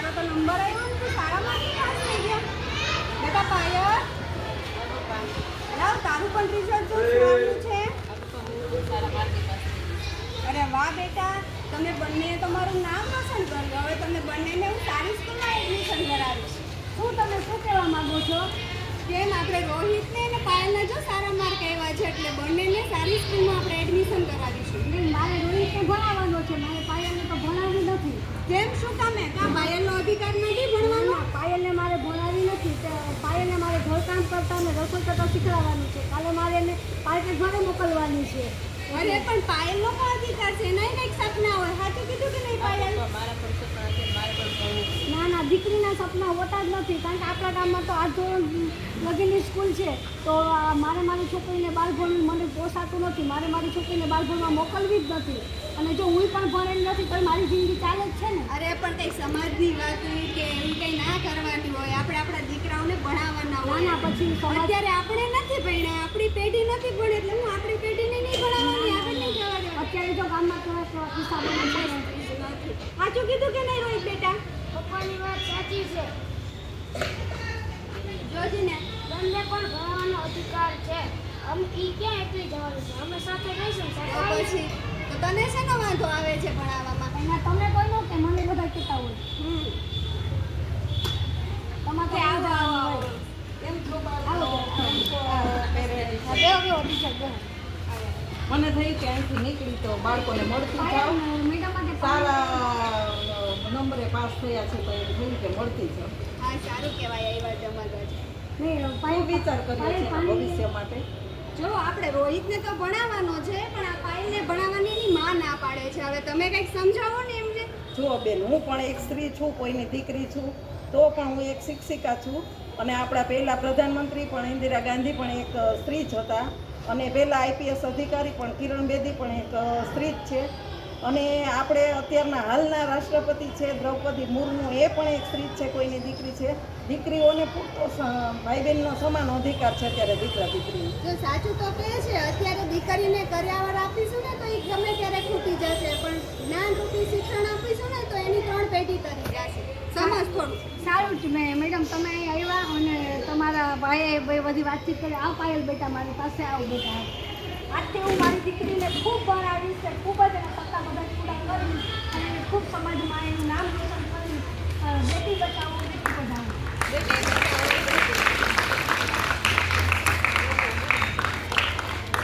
તારો તો નંબર આવ્યો ને તું શાળામાંથી પાસ થઈ ગયો. બેટા પાયલ લાવ તારું પણ રિઝલ્ટ જોવાનું છે. અરે વાહ બેટા, તમે બંને તમારું નામ રોશન કર્યું. હવે તમે બંનેને હું સારી સ્કૂલમાં એડમિશન કરાવીશ. શું તમે શું કહેવા માંગો છો? કેમ આપણે રોહિતને અને પાયલને જો સારા માર્ક આવ્યા છે એટલે બંનેને સારી સ્કૂલમાં આપણે એડમિશન કરાવીશું. મારે રોહિતને ભણાવવાનો છે, મારે પાયલને તો ભણાવી નથી કેમ શું કામે કા પાયલનો અધિકાર નથી ભણવાનો ના, પાયલને મારે ભણાવી નથી તે પાયલને મારે ઘરકામ કરતા અને રસોઈ કરતા શીખવાડવાનું છે. કાલે મારે એને પાર્ટી ઘરે મોકલવાની છે. અરે પણ પાયલનો પણ અધિકાર છે. નહીં કંઈક સપના હોય. સાચું કીધું કે નહીં પાયલ? ના ના દીકરીના સપના હોતા જ નથી. કારણ કે આપણા ગામમાં તો આ ધોરણ લગીની સ્કૂલ છે. તો મારે મારી છોકરીને બાળ ભણવું મને પોસાતું નથી. મારે મારી છોકરીને બાળ ભણવા મોકલવી જ નથી. અને જો હું પણ ભણેલી નથી તો મારી જિંદગી ચાલે જ છે ને? અરે પણ કંઈક સમાજની વાત હોય કે એવી કંઈ ના કરવાની હોય આપણે આપણા દીકરાઓને ભણાવવાના ના હોય ના પછી અત્યારે આપણે નથી ભણ્યા આપણી પેઢી નથી ભણી એટલે હું આપણી પેઢીને નહીં ભણાવવાની આગળ નહીં જવા દેવા. અત્યારે તો ગામમાં તો છે. સાચું કીધું કે નહીં રોહિત બેટા? પપ્પાની વાત સાચી છે. જોજીને બંને પણ ભણવાનો અધિકાર છે. અમે ઈ ક્યાં એકલી જવાનું છે? અમે સાથે રહીશું પછી તો તને શેનો વાંધો આવે છે ભણાવવામાં? એના તમે કોઈ નો કે મને બધા કહેતા હોય હમ તમારે કે આવો આવો આવો કેમ છો આવો બાળકો? બેહો બેહો ટીચર બેહો મને થયું કે અહીંથી નીકળી તો બાળકોને મળતી જાઉં. સારા નંબરે પાસ થયા છે તો એમ થયું કે મળતી જાઉં. હા સારું કહેવાય એવા જમાના છે નહીં શું વિચાર કર્યો છે ભવિષ્ય માટે. જો આપણે રોહિતને તો ભણાવવાનો છે પણ આ પાયલને ભણાવવાની એની માં ના પાડે છે. હવે તમે કંઈક સમજાવો ને એમને. જુઓ બેન હું પણ એક સ્ત્રી છું કોઈની દીકરી છું તો પણ હું એક શિક્ષિકા છું. અને આપણા પહેલા પ્રધાનમંત્રી પણ ઇન્દિરા ગાંધી પણ એક સ્ત્રી જ હતા. અને પહેલા આઈપીએસ અધિકારી પણ કિરણ બેદી પણ એક સ્ત્રી જ છે. અને આપણે અત્યારના હાલના રાષ્ટ્રપતિ છે દ્રૌપદી મુર્મુ એ પણ એક સ્ત્રી જ છે કોઈની દીકરી છે. દીકરીઓને પૂરતો સ- ભાઈ બહેનનો સમાન અધિકાર છે અત્યારે દીકરા દીકરી જો સાચું તો કહે છે અત્યારે દીકરીને કર્યાવર આપીશું ને તો એ ગમે ત્યારે ખૂટી જશે. પણ જ્ઞાન રૂપી શિક્ષણ આપીશું ને તો એની ત્રણ પેઢી કરી જશે. સમજ થોડું. સારું જ મેં. મેડમ તમે અહીં તમારા ભાઈએ બધી વાતચીત કરી, આવ પાયલ બેટા, મારી પાસે આવ બેટા. આજથી હું મારી દીકરીને ખૂબ ભણાવીશ ખૂબ જ એના પત્તા બધા